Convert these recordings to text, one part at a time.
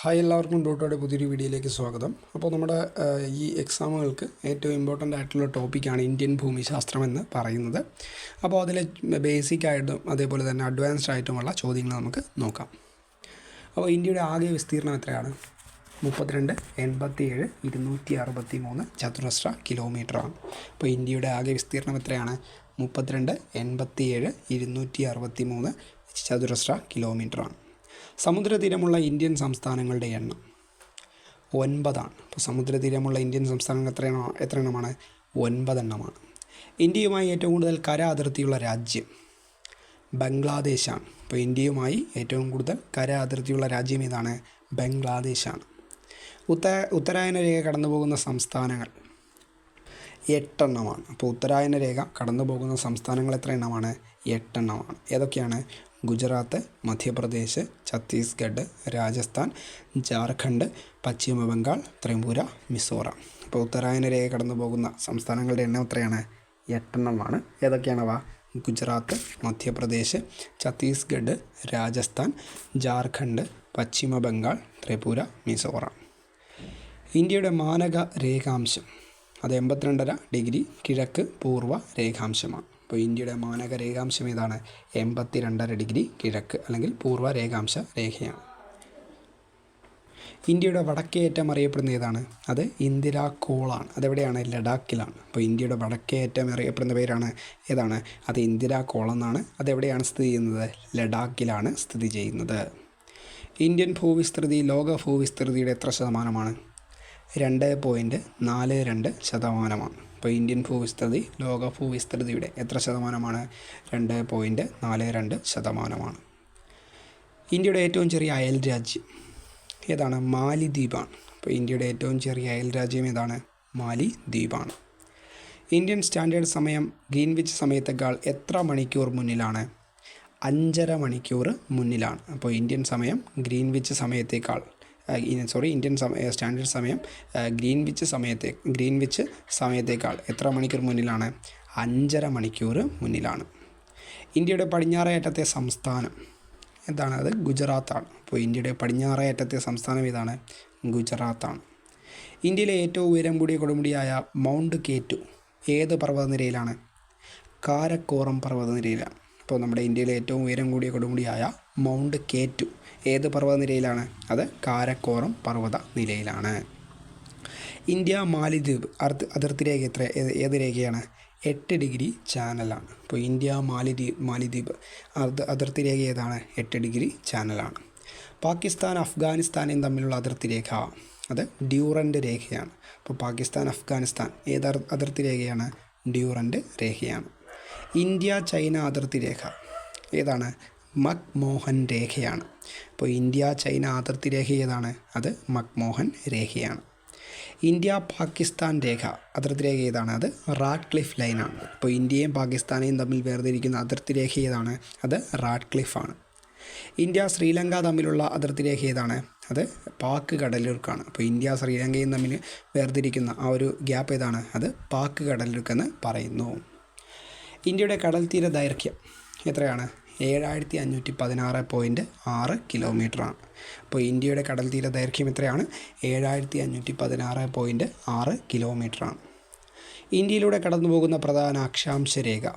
Hi എല്ലാവർക്കും ഡോട്ടോയുടെ പുതിയൊരു വീഡിയോയിലേക്ക് സ്വാഗതം. അപ്പോൾ നമ്മുടെ ഈ എക്സാമുകൾക്ക് ഏറ്റവും ഇമ്പോർട്ടന്റ് ആയിട്ടുള്ള ടോപ്പിക്കാണ് ഇന്ത്യൻ ഭൂമിശാസ്ത്രം എന്ന് പറയുന്നത്. അപ്പോൾ അതിലെ ബേസിക് ആയിട്ടും അതേപോലെ തന്നെ അഡ്വാൻസ്ഡ് ആയിട്ടുമുള്ള ചോദ്യങ്ങൾ നമുക്ക് നോക്കാം. അപ്പോൾ ഇന്ത്യയുടെ ആകെ വിസ്തീർണം എത്രയാണ്? മുപ്പത്തിരണ്ട് എൺപത്തിയേഴ് ഇരുന്നൂറ്റി അറുപത്തി മൂന്ന് ചതുരശ്ര കിലോമീറ്ററാണ്. അപ്പോൾ ഇന്ത്യയുടെ ആകെ വിസ്തീർണം എത്രയാണ്? മുപ്പത്തിരണ്ട് എൺപത്തിയേഴ് ഇരുന്നൂറ്റി അറുപത്തി മൂന്ന് ചതുരശ്ര കിലോമീറ്ററാണ്. സമുദ്രതീരമുള്ള ഇന്ത്യൻ സംസ്ഥാനങ്ങളുടെ എണ്ണം ഒൻപതാണ്. അപ്പോൾ സമുദ്രതീരമുള്ള ഇന്ത്യൻ സംസ്ഥാനങ്ങൾ എത്ര എത്ര എണ്ണമാണ് ഒൻപതെണ്ണമാണ്. ഇന്ത്യയുമായി ഏറ്റവും കൂടുതൽ കര അതിർത്തിയുള്ള രാജ്യം ബംഗ്ലാദേശാണ്. അപ്പോൾ ഇന്ത്യയുമായി ഏറ്റവും കൂടുതൽ കര അതിർത്തിയുള്ള രാജ്യം ഏതാണ്? ബംഗ്ലാദേശാണ്. ഉത്ത ഉത്തരായന രേഖ കടന്നു പോകുന്ന സംസ്ഥാനങ്ങൾ എട്ടെണ്ണമാണ്. അപ്പോൾ ഉത്തരായന രേഖ കടന്നു പോകുന്ന സംസ്ഥാനങ്ങൾ എത്ര എണ്ണമാണ്? എട്ടെണ്ണമാണ്. ഏതൊക്കെയാണ്? ഗുജറാത്ത് മധ്യപ്രദേശ് ഛത്തീസ്ഗഡ് രാജസ്ഥാൻ ജാർഖണ്ഡ് പശ്ചിമ ബംഗാൾ ത്രിപുര മിസോറാം. അപ്പോൾ ഉത്തരായന രേഖ കടന്നു പോകുന്ന സംസ്ഥാനങ്ങളുടെ എണ്ണം എത്രയാണ്? എട്ടെണ്ണമാണ്. ഏതൊക്കെയാണവ? ഗുജറാത്ത് മധ്യപ്രദേശ് ഛത്തീസ്ഗഡ് രാജസ്ഥാൻ ജാർഖണ്ഡ് പശ്ചിമ ബംഗാൾ ത്രിപുര മിസോറാം. ഇന്ത്യയുടെ മാനക രേഖാംശം. അത് എൺപത്തിരണ്ടര ഡിഗ്രി കിഴക്ക് പൂർവ രേഖാംശമാണ്. അപ്പോൾ ഇന്ത്യയുടെ മാനക രേഖാംശം ഏതാണ്? എൺപത്തി രണ്ടര ഡിഗ്രി കിഴക്ക് അല്ലെങ്കിൽ പൂർവ രേഖാംശ രേഖയാണ്. ഇന്ത്യയുടെ വടക്കേയറ്റം അറിയപ്പെടുന്ന ഏതാണ്? അത് ഇന്ദിരാ കോളാണ്. അതെവിടെയാണ്? ലഡാക്കിലാണ്. അപ്പോൾ ഇന്ത്യയുടെ വടക്കേയറ്റം അറിയപ്പെടുന്ന പേരാണ് ഏതാണ്? അത് ഇന്ദിരാ കോളെന്നാണ്. അതെവിടെയാണ് സ്ഥിതി ചെയ്യുന്നത്? ലഡാക്കിലാണ് സ്ഥിതി ചെയ്യുന്നത്. ഇന്ത്യൻ ഭൂവിസ്തൃതി ലോക ഭൂവിസ്തൃതിയുടെ എത്ര ശതമാനമാണ്? രണ്ട് പോയിന്റ് നാല് രണ്ട് ശതമാനമാണ്. അപ്പോൾ ഇന്ത്യൻ ഭൂവിസ്തൃതി ലോക ഭൂവിസ്തൃതിയുടെ എത്ര ശതമാനമാണ്? രണ്ട് പോയിന്റ് നാല് രണ്ട് ശതമാനമാണ്. ഇന്ത്യയുടെ ഏറ്റവും ചെറിയ അയൽ രാജ്യം ഏതാണ്? മാലിദ്വീപാണ്. അപ്പോൾ ഇന്ത്യയുടെ ഏറ്റവും ചെറിയ അയൽ രാജ്യം ഏതാണ്? മാലിദ്വീപാണ്. ഇന്ത്യൻ സ്റ്റാൻഡേർഡ് സമയം ഗ്രീൻവിച്ച് സമയത്തേക്കാൾ എത്ര മണിക്കൂർ മുന്നിലാണ്? അഞ്ചര മണിക്കൂർ മുന്നിലാണ്. അപ്പോൾ ഇന്ത്യൻ സമയം ഗ്രീൻവിച്ച് സമയത്തേക്കാൾ സോറി ഇന്ത്യൻ സമയ സ്റ്റാൻഡേർഡ് സമയം ഗ്രീൻ ഗ്രീൻവിച്ച് സമയത്തെ ഗ്രീൻവിച്ച് സമയത്തേക്കാൾ എത്ര മണിക്കൂർ മുന്നിലാണ്? അഞ്ചര മണിക്കൂർ മുന്നിലാണ്. ഇന്ത്യയുടെ പടിഞ്ഞാറേറ്റത്തെ സംസ്ഥാനം എന്താണ്? അത് ഗുജറാത്താണ്. അപ്പോൾ ഇന്ത്യയുടെ പടിഞ്ഞാറേറ്റത്തെ സംസ്ഥാനം ഏതാണ്? ഗുജറാത്താണ്. ഇന്ത്യയിലെ ഏറ്റവും ഉയരം കൂടിയ കൊടുമുടിയായ മൗണ്ട് കേറ്റു ഏത് പർവതനിരയിലാണ്? കാരക്കോറം പർവതനിരയിലാണ്. അപ്പോൾ നമ്മുടെ ഇന്ത്യയിലെ ഏറ്റവും ഉയരം കൂടിയ കൊടുമുടിയായ മൗണ്ട് കേറ്റു ഏത് പർവതനിരയിലാണ്? അത് കാരക്കോറം പർവത നിരയിലാണ് ഇന്ത്യ മാലിദ്വീപ് അർത്ത് അതിർത്തി രേഖ എത്ര ഏത് രേഖയാണ്? എട്ട് ഡിഗ്രി ചാനലാണ്. അപ്പോൾ ഇന്ത്യ മാലിദ്വീപ് മാലിദ്വീപ് അത് അതിർത്തി രേഖ ഏതാണ്? എട്ട് ഡിഗ്രി ചാനലാണ്. പാകിസ്ഥാൻ അഫ്ഗാനിസ്ഥാനും തമ്മിലുള്ള അതിർത്തി രേഖ അത് ഡ്യൂറന്റ് രേഖയാണ്. അപ്പോൾ പാകിസ്ഥാൻ അഫ്ഗാനിസ്ഥാൻ ഏത് അതിർത്തി രേഖയാണ്? ഡ്യൂറന്റ് രേഖയാണ്. ഇന്ത്യ ചൈന അതിർത്തി രേഖ ഏതാണ്? മക്മോഹൻ രേഖയാണ്. അപ്പോൾ ഇന്ത്യ ചൈന അതിർത്തി രേഖ ഏതാണ്? അത് മക്മോഹൻ രേഖയാണ്. ഇന്ത്യ പാകിസ്ഥാൻ രേഖ അതിർത്തി രേഖ ഏതാണ്? അത് റാഡ്ക്ലിഫ് ലൈനാണ്. ഇപ്പോൾ ഇന്ത്യയും പാകിസ്ഥാനെയും തമ്മിൽ വേർതിരിക്കുന്ന അതിർത്തി രേഖ ഏതാണ്? അത് റാഡ് ആണ്. ഇന്ത്യ ശ്രീലങ്ക തമ്മിലുള്ള അതിർത്തി രേഖ ഏതാണ്? അത് പാക്ക് കടലിടുക്കാണ് അപ്പോൾ ഇന്ത്യ ശ്രീലങ്കയും തമ്മിൽ വേർതിരിക്കുന്ന ആ ഒരു ഗ്യാപ്പ് ഏതാണ്? അത് പാക്ക് കടലിടുക്കെന്ന് പറയുന്നു. ഇന്ത്യയുടെ കടൽ തീര ദൈർഘ്യം എത്രയാണ്? ഏഴായിരത്തി അഞ്ഞൂറ്റി പതിനാറ് പോയിന്റ് ആറ് കിലോമീറ്ററാണ്. അപ്പോൾ ഇന്ത്യയുടെ കടൽ തീര ദൈർഘ്യം എത്രയാണ്? ഏഴായിരത്തി അഞ്ഞൂറ്റി പതിനാറ് പോയിന്റ് ആറ് കിലോമീറ്ററാണ്. ഇന്ത്യയിലൂടെ കടന്നു പോകുന്ന പ്രധാന അക്ഷാംശ രേഖ.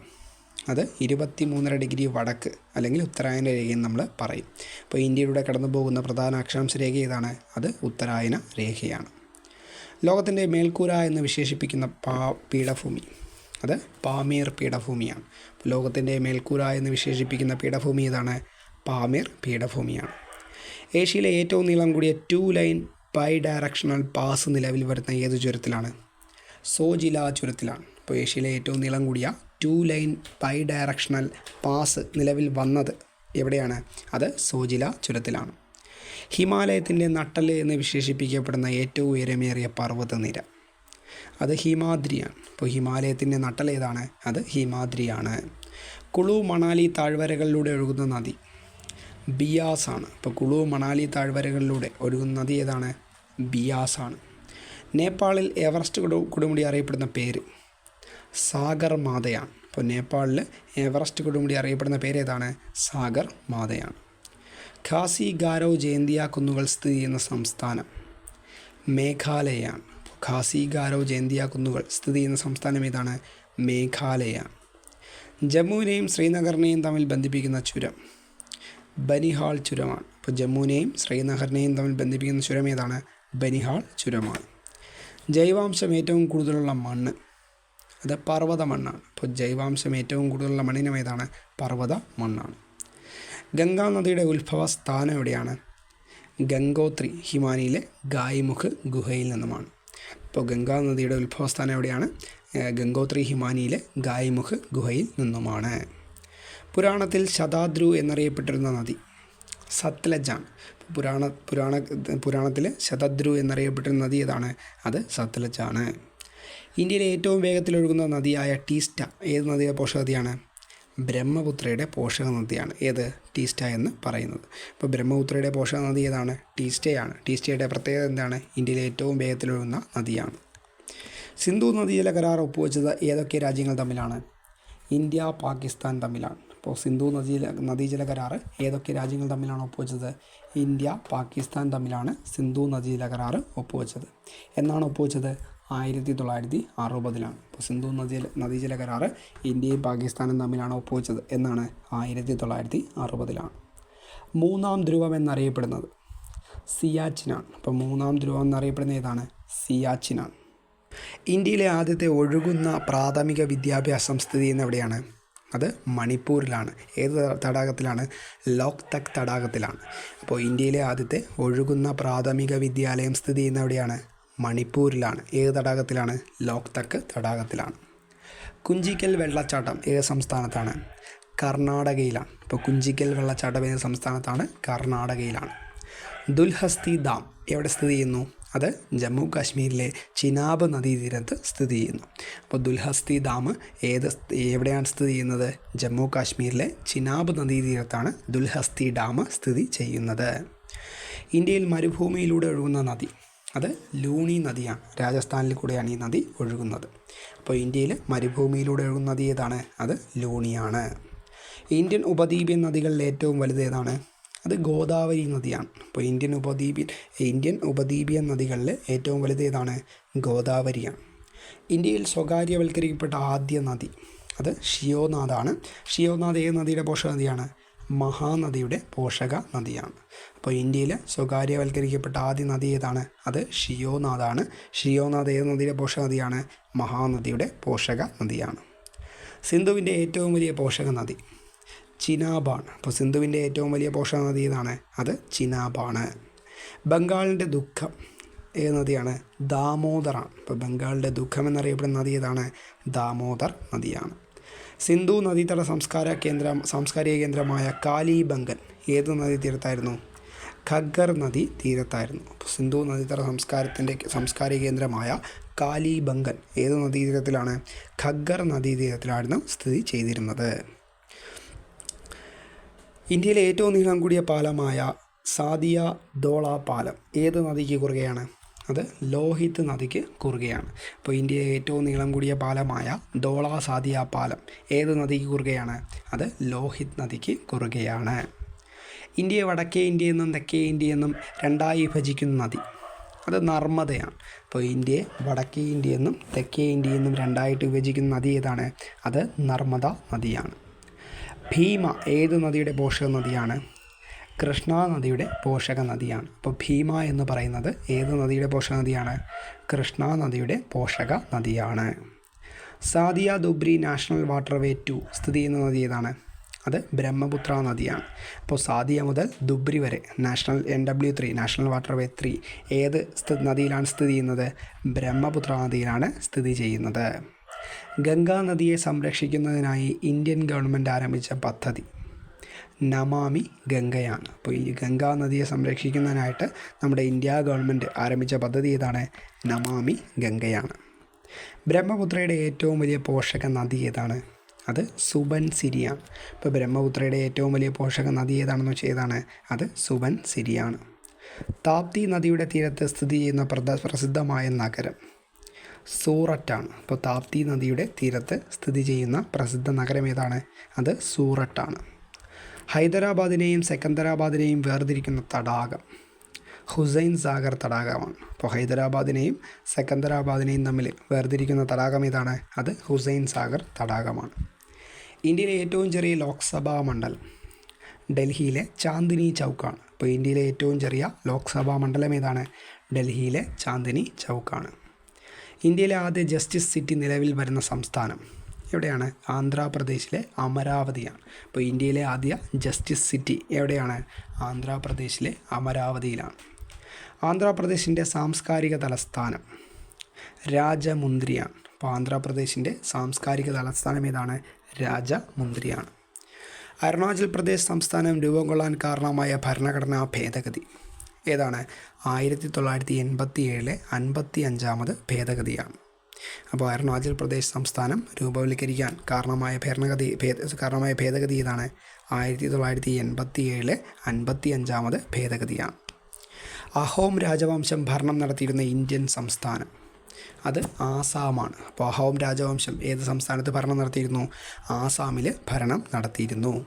അത് ഇരുപത്തി മൂന്നര ഡിഗ്രി വടക്ക് അല്ലെങ്കിൽ ഉത്തരായന രേഖയെന്ന് നമ്മൾ പറയും. അപ്പോൾ ഇന്ത്യയിലൂടെ കടന്നു പോകുന്ന പ്രധാന അക്ഷാംശ രേഖ ഏതാണ്? അത് ഉത്തരായന രേഖയാണ്. ലോകത്തിന്റെ മേൽക്കൂര എന്ന് വിശേഷിപ്പിക്കുന്ന പാ പീഠഭൂമി. അത് പാമീർ പീഠഭൂമിയാണ്. ലോകത്തിന്റെ മേൽക്കൂര എന്ന് വിശേഷിപ്പിക്കുന്ന പീഠഭൂമി ഏതാണ് പാമീർ പീഠഭൂമിയാണ്. ഏഷ്യയിലെ ഏറ്റവും നീളം കൂടിയ two line bidirectional pass നിലവിൽ വരുന്ന ഏത് ചുരത്തിലാണ്? സോജില ചുരത്തിലാണ്. അപ്പോൾ ഏഷ്യയിലെ ഏറ്റവും നീളം കൂടിയ two line bidirectional pass നിലവിൽ വന്നത് എവിടെയാണ്? അത് സോജില ചുരത്തിലാണ്. ഹിമാലയത്തിന്റെ നട്ടൽ എന്ന് വിശേഷിപ്പിക്കപ്പെടുന്ന ഏറ്റവും ഉയരമേറിയ പർവതനിര. അത് ഹിമാദ്രിയാണ്. അപ്പോൾ ഹിമാലയത്തിന്റെ നട്ടൽ ഏതാണ്? അത് ഹിമാദ്രിയാണ്. കുളു മണാലി താഴ്വരകളിലൂടെ ഒഴുകുന്ന നദി. ബിയാസ് ആണ് അപ്പോൾ കുളു മണാലി താഴ്വരകളിലൂടെ ഒഴുകുന്ന നദി ഏതാണ്? ബിയാസ് ആണ് നേപ്പാളിൽ എവറസ്റ്റ് കുടു കൊടുമുടി അറിയപ്പെടുന്ന പേര് സാഗർ മാതയാണ്. ഇപ്പോൾ നേപ്പാളിൽ എവറസ്റ്റ് കൊടുമുടി അറിയപ്പെടുന്ന പേര് ഏതാണ്? സാഗർ മാതയാണ്. ഖാസി ഗാരോ ജയന്തിയ കുന്നുകൾ സ്ഥിതി ചെയ്യുന്ന സംസ്ഥാനം മേഘാലയയാണ്. ഖാസി ഗാരോ ജയന്തിയ കുന്നുകൾ സ്ഥിതി ചെയ്യുന്ന സംസ്ഥാനം ഏതാണ്? മേഘാലയ. ജമ്മുവിനെയും ശ്രീനഗറിനെയും തമ്മിൽ ബന്ധിപ്പിക്കുന്ന ചുരം ബനിഹാൾ ചുരമാണ്. ഇപ്പോൾ ജമ്മുവിനെയും ശ്രീനഗറിനെയും തമ്മിൽ ബന്ധിപ്പിക്കുന്ന ചുരം ഏതാണ്? ബനിഹാൾ ചുരമാണ്. ജൈവാംശം ഏറ്റവും കൂടുതലുള്ള മണ്ണ് അത് പർവത മണ്ണാണ്. അപ്പോൾ ജൈവാംശം ഏറ്റവും കൂടുതലുള്ള മണ്ണിനം ഏതാണ്? പർവത മണ്ണാണ്. ഗംഗാ നദിയുടെ ഉത്ഭവ സ്ഥാനം എവിടെയാണ്? ഗംഗോത്രി ഹിമാനിയിലെ ഗായ്മുഖ് ഗുഹയിൽ നിന്നുമാണ്. ഇപ്പോൾ ഗംഗാ നദിയുടെ ഉത്ഭവസ്ഥാനം എവിടെയാണ്? ഗംഗോത്രി ഹിമാനിയിലെ ഗായ്മുഖ് ഗുഹയിൽ നിന്നുമാണ്. പുരാണത്തിൽ ശതാദ്രു എന്നറിയപ്പെട്ടിരുന്ന നദി സത്ലജാണ് പുരാണ പുരാണ പുരാണത്തിൽ ശതദ്രു എന്നറിയപ്പെട്ടിരുന്ന നദി ഏതാണ്? അത് സത്ലജാണ്. ഇന്ത്യയിലെ ഏറ്റവും വേഗത്തിൽ ഒഴുകുന്ന നദിയായ ടീസ്റ്റ ഏത് നദിയുടെ പോഷക നദിയാണ് ബ്രഹ്മപുത്രയുടെ പോഷക നദിയാണ് ഏത്? ടീസ്റ്റ എന്ന് പറയുന്നത്. ഇപ്പോൾ ബ്രഹ്മപുത്രയുടെ പോഷക നദി ഏതാണ്? ടീസ്റ്റയാണ്. ടീസ്റ്റയുടെ പ്രത്യേകത എന്താണ്? ഇന്ത്യയിലെ ഏറ്റവും വേഗത്തിലൊഴുകുന്ന നദിയാണ്. സിന്ധു നദിയിലെ കരാർ ഒപ്പുവെച്ചത് ഏതൊക്കെ രാജ്യങ്ങൾ തമ്മിലാണ്? ഇന്ത്യ പാകിസ്ഥാൻ തമ്മിലാണ്. അപ്പോൾ സിന്ധു നദീജല നദീജല കരാർ ഏതൊക്കെ രാജ്യങ്ങൾ തമ്മിലാണ് ഒപ്പുവെച്ചത്? ഇന്ത്യ പാകിസ്ഥാൻ തമ്മിലാണ് സിന്ധു നദീജല കരാർ ഒപ്പുവെച്ചത്. എന്നാണ് ഒപ്പുവെച്ചത്? ആയിരത്തി തൊള്ളായിരത്തി അറുപതിലാണ് ഇപ്പോൾ സിന്ധു നദീ നദീജല കരാറ് ഇന്ത്യയും പാകിസ്ഥാനും തമ്മിലാണ് ഒപ്പുവെച്ചത് എന്നാണ് ആയിരത്തി തൊള്ളായിരത്തി അറുപതിലാണ് മൂന്നാം ധ്രുവം എന്നറിയപ്പെടുന്നത് സിയാച്ചിനാണ്. അപ്പോൾ മൂന്നാം ധ്രുവം എന്നറിയപ്പെടുന്ന ഏതാണ്? സിയാച്ചിനാണ്. ഇന്ത്യയിലെ ആദ്യത്തെ ഒഴുകുന്ന പ്രാഥമിക വിദ്യാഭ്യാസം സ്ഥിതി ചെയ്യുന്ന എവിടെയാണ്? അത് മണിപ്പൂരിലാണ്. ഏത് തടാകത്തിലാണ്? ലോക് തക് തടാകത്തിലാണ്. അപ്പോൾ ഇന്ത്യയിലെ ആദ്യത്തെ ഒഴുകുന്ന പ്രാഥമിക വിദ്യാലയം സ്ഥിതി ചെയ്യുന്ന എവിടെയാണ്? മണിപ്പൂരിലാണ്. ഏത് തടാകത്തിലാണ്? ലോക്തക്ക് തടാകത്തിലാണ്. കുഞ്ചിക്കൽ വെള്ളച്ചാട്ടം ഏത് സംസ്ഥാനത്താണ്? കർണാടകയിലാണ്. ഇപ്പോൾ കുഞ്ചിക്കൽ വെള്ളച്ചാട്ടം ഏത് സംസ്ഥാനത്താണ്? കർണാടകയിലാണ്. ദുൽഹസ്തി ഡാം എവിടെ സ്ഥിതി ചെയ്യുന്നു? അത് ജമ്മു കാശ്മീരിലെ ചിനാബ് നദീതീരത്ത് സ്ഥിതി ചെയ്യുന്നു. അപ്പോൾ ദുൽഹസ്തി ഡാം ഏത് എവിടെയാണ് സ്ഥിതി ചെയ്യുന്നത്? ജമ്മു കാശ്മീരിലെ ചിനാബ് നദീതീരത്താണ് ദുൽഹസ്തി ഡാം സ്ഥിതി ചെയ്യുന്നത്. ഇന്ത്യയിൽ മരുഭൂമിയിലൂടെ ഒഴുകുന്ന നദി. അത് ലൂണി നദിയാണ്. രാജസ്ഥാനിൽ കൂടെയാണ് ഈ നദി ഒഴുകുന്നത്. അപ്പോൾ ഇന്ത്യയിൽ മരുഭൂമിയിലൂടെ ഒഴുകുന്ന നദി ഏതാണ്? അത് ലൂണിയാണ്. ഇന്ത്യൻ ഉപദ്വീപ്യൻ നദികളിൽ ഏറ്റവും വലുത് ഏതാണ്? അത് ഗോദാവരി നദിയാണ്. അപ്പോൾ ഇന്ത്യൻ ഉപദ്വീപ്യൻ ഇന്ത്യൻ ഉപദ്വീപ്യൻ നദികളിൽ ഏറ്റവും വലുത് ഏതാണ്? ഗോദാവരിയാണ്. ഇന്ത്യയിൽ സ്വകാര്യവൽക്കരിക്കപ്പെട്ട ആദ്യ നദി അത് ഷിയോനാഥാണ് ഷിയോനാഥ് ഏത് നദിയുടെ പോഷക നദിയാണ് മഹാനദിയുടെ പോഷക നദിയാണ്. അപ്പോൾ ഇന്ത്യയിൽ സ്വകാര്യവൽക്കരിക്കപ്പെട്ട ആദ്യ നദി ഏതാണ്? അത് ഷിയോനാഥാണ് ഷിയോനാഥ് ഏത് നദിയുടെ പോഷക നദിയാണ്? മഹാനദിയുടെ പോഷക നദിയാണ്. സിന്ധുവിന്റെ ഏറ്റവും വലിയ പോഷക നദി ചിനാബാണ്. അപ്പോൾ സിന്ധുവിന്റെ ഏറ്റവും വലിയ പോഷക നദി ഏതാണ്? അത് ചിനാബാണ്. ബംഗാളിന്റെ ദുഃഖം ഏത് നദിയാണ്? ദാമോദറാണ്. ഇപ്പോൾ ബംഗാളിന്റെ ദുഃഖം എന്നറിയപ്പെടുന്ന നദി ഏതാണ്? ദാമോദർ നദിയാണ്. സിന്ധു നദീതട സംസ്കാര കേന്ദ്രം സാംസ്കാരിക കേന്ദ്രമായ കാലിബംഗൻ ഏത് നദീ തീരത്തായിരുന്നു? ഖഗ്ഗർ നദി തീരത്തായിരുന്നു. സിന്ധു നദീതട സംസ്കാരത്തിന്റെ സാംസ്കാരിക കേന്ദ്രമായ കാലിബംഗൻ ഏത് നദീതീരത്തിലാണ് ഖഗ്ഗർ നദീതീരത്തിലായിരുന്നു സ്ഥിതി ചെയ്തിരുന്നത്. ഇന്ത്യയിലെ ഏറ്റവും നീളം കൂടിയ പാലമായ സാദിയ ദോള പാലം ഏത് നദിക്ക് കുറുകെയാണ്? അത് ലോഹിത് നദിക്ക് കുറുകയാണ്. അപ്പോൾ ഇന്ത്യയിലെ ഏറ്റവും നീളം കൂടിയ പാലമായ ദോളാ സാദിയ പാലം ഏത് നദിക്ക് കുറുകയാണ്? അത് ലോഹിത് നദിക്ക് കുറുകയാണ്. ഇന്ത്യയെ വടക്കേ ഇന്ത്യ എന്നും തെക്കേ ഇന്ത്യ എന്നും രണ്ടായി വിഭജിക്കുന്ന നദി. അത് നർമ്മദയാണ്. അപ്പോൾ ഇന്ത്യയെ വടക്കേ ഇന്ത്യ എന്നും തെക്കേ ഇന്ത്യ എന്നും രണ്ടായിട്ട് വിഭജിക്കുന്ന നദി ഏതാണ്? അത് നർമ്മദ നദിയാണ്. ഭീമ ഏത് നദിയുടെ പോഷക നദിയാണ്? കൃഷ്ണ നദിയുടെ പോഷക നദിയാണ് അപ്പോൾ ഭീമ എന്ന് പറയുന്നത് ഏത് നദിയുടെ പോഷക നദിയാണ് കൃഷ്ണ നദിയുടെ പോഷക നദിയാണ് Sadiya Dhubri national waterway two സ്ഥിതി ചെയ്യുന്ന നദി ഏതാണ്? അത് ബ്രഹ്മപുത്ര നദിയാണ്. അപ്പോൾ സാദിയ മുതൽ ദുബ്രി വരെ national N W three national waterway three ഏത് സ്ഥി നദിയിലാണ് സ്ഥിതി ചെയ്യുന്നത്? ബ്രഹ്മപുത്ര നദിയിലാണ് സ്ഥിതി ചെയ്യുന്നത്. ഗംഗാ നദിയെ സംരക്ഷിക്കുന്നതിനായി ഇന്ത്യൻ ഗവൺമെന്റ് ആരംഭിച്ച പദ്ധതി. നമാമി ഗംഗയാണ്. അപ്പോൾ ഈ ഗംഗാ നദിയെ സംരക്ഷിക്കുന്നതിനായിട്ട് നമ്മുടെ ഇന്ത്യ ഗവൺമെന്റ് ആരംഭിച്ച പദ്ധതി ഏതാണ്? നമാമി ഗംഗയാണ്. ബ്രഹ്മപുത്രയുടെ ഏറ്റവും വലിയ പോഷക നദി ഏതാണ്? അത് സുബൻ സിരിയാണ്. ഇപ്പോൾ ബ്രഹ്മപുത്രയുടെ ഏറ്റവും വലിയ പോഷക നദി ഏതാണെന്ന് വെച്ചാൽ ഏതാണ്? അത് സുബൻ സിരിയാണ്. താപ്തി നദിയുടെ തീരത്ത് സ്ഥിതി ചെയ്യുന്ന പ്രസിദ്ധമായ നഗരം സൂററ്റാണ്. അപ്പോൾ താപ്തി നദിയുടെ തീരത്ത് സ്ഥിതി ചെയ്യുന്ന പ്രസിദ്ധ നഗരം ഏതാണ്? അത് സൂററ്റാണ്. ഹൈദരാബാദിനെയും സെക്കന്ദരാബാദിനെയും വേർതിരിക്കുന്ന തടാകം. ഹുസൈൻ സാഗർ തടാകമാണ്. അപ്പോൾ ഹൈദരാബാദിനെയും സെക്കന്ദരാബാദിനെയും തമ്മിൽ വേർതിരിക്കുന്ന തടാകം ഏതാണ്? അത് ഹുസൈൻ സാഗർ തടാകമാണ്. ഇന്ത്യയിലെ ഏറ്റവും ചെറിയ ലോക്സഭാ മണ്ഡലം ഡൽഹിയിലെ ചാന്ദിനി ചൗക്കാണ്. അപ്പോൾ ഇന്ത്യയിലെ ഏറ്റവും ചെറിയ ലോക്സഭാ മണ്ഡലം ഏതാണ്? ഡൽഹിയിലെ ചാന്ദിനി ചൗക്കാണ്. ഇന്ത്യയിലെ ആദ്യ ജസ്റ്റിസ് സിറ്റി നിലവിൽ വരുന്ന സംസ്ഥാനം എവിടെയാണ്? ആന്ധ്രാപ്രദേശിലെ അമരാവതിയാണ്. അപ്പോൾ ഇന്ത്യയിലെ ആദ്യ ജസ്റ്റിസ് സിറ്റി എവിടെയാണ്? ആന്ധ്രാപ്രദേശിലെ അമരാവതിയിലാണ്. ആന്ധ്രാപ്രദേശിന്റെ സാംസ്കാരിക തലസ്ഥാനം രാജമുന്ദ്രിയാണ് അപ്പോൾ ആന്ധ്രാപ്രദേശിന്റെ സാംസ്കാരിക തലസ്ഥാനം ഏതാണ്? രാജമുന്ദ്രിയാണ് അരുണാചൽ പ്രദേശ് സംസ്ഥാനം രൂപം കൊള്ളാൻ കാരണമായ ഭരണഘടനാ ഭേദഗതി ഏതാണ്? ആയിരത്തി തൊള്ളായിരത്തി എൺപത്തി ഏഴിലെ അൻപത്തി അഞ്ചാമത് ഭേദഗതിയാണ്. അപ്പോൾ അരുണാചൽ പ്രദേശ് സംസ്ഥാനം രൂപവൽക്കരിക്കാൻ കാരണമായ ഭരണഗതി ഭേദ കാരണമായ ഭേദഗതി ഏതാണ്? ആയിരത്തി തൊള്ളായിരത്തി എൺപത്തി ഏഴിലെ അൻപത്തി അഞ്ചാമത് ഭേദഗതിയാണ്. അഹോം രാജവംശം ഭരണം നടത്തിയിരുന്ന ഇന്ത്യൻ സംസ്ഥാനം. അത് ആസാമാണ്. അപ്പോൾ അഹോം രാജവംശം ഏത് സംസ്ഥാനത്ത് ഭരണം നടത്തിയിരുന്നു? ആസാമിൽ ഭരണം നടത്തിയിരുന്നു.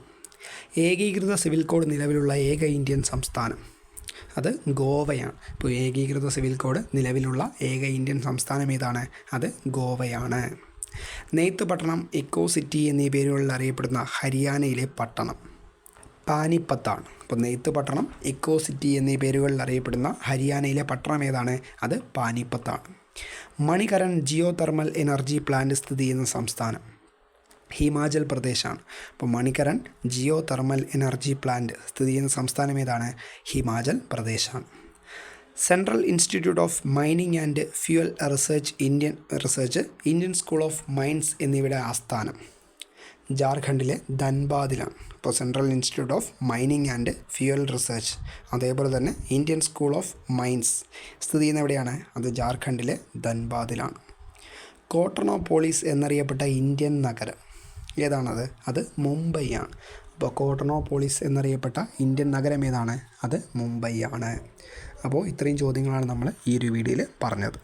ഏകീകൃത സിവിൽ കോഡ് നിലവിലുള്ള ഏക ഇന്ത്യൻ സംസ്ഥാനം. അത് ഗോവയാണ്. ഇപ്പോൾ ഏകീകൃത സിവിൽ കോഡ് നിലവിലുള്ള ഏക ഇന്ത്യൻ സംസ്ഥാനം ഏതാണ്? അത് ഗോവയാണ്. നെയ്ത്ത് പട്ടണം ഇക്കോ സിറ്റി എന്നീ പേരുകളിൽ അറിയപ്പെടുന്ന ഹരിയാനയിലെ പട്ടണം. പാനിപ്പത്താണ്. അപ്പോൾ നെയ്ത്ത് പട്ടണം ഇക്കോ സിറ്റി എന്നീ പേരുകളിൽ അറിയപ്പെടുന്ന ഹരിയാനയിലെ പട്ടണം ഏതാണ്? അത് പാനിപ്പത്താണ്. Manikaran geothermal energy plant സ്ഥിതി ചെയ്യുന്ന സംസ്ഥാനം. ഹിമാചൽ പ്രദേശാണ്. അപ്പോൾ Manikaran geothermal energy plant സ്ഥിതി ചെയ്യുന്ന സംസ്ഥാനം ഏതാണ്? Himachal പ്രദേശാണ്. Central institute of mining and fuel research Indian research Indian school of mines എന്നിവയുടെ ആസ്ഥാനം ജാർഖണ്ഡിലെ ധൻബാദിലാണ്. ഇപ്പോൾ central institute of mining and fuel research അതേപോലെ തന്നെ ഇന്ത്യൻ സ്കൂൾ ഓഫ് മൈൻസ് സ്ഥിതി ചെയ്യുന്ന എവിടെയാണ്? അത് ജാർഖണ്ഡിലെ ധൻബാദിലാണ്. കോട്ടണോ പോളീസ് എന്നറിയപ്പെട്ട ഇന്ത്യൻ നഗരം. ഏതാണത്? അത് മുംബൈ ആണ് അപ്പോൾ കോട്ടണോപോളിസ് എന്നറിയപ്പെട്ട ഇന്ത്യൻ നഗരം ഏതാണ്? അത് മുംബൈ ആണ് അപ്പോൾ ഇത്രയും ചോദ്യങ്ങളാണ് നമ്മൾ ഈ ഒരു വീഡിയോയിൽ പറഞ്ഞത്.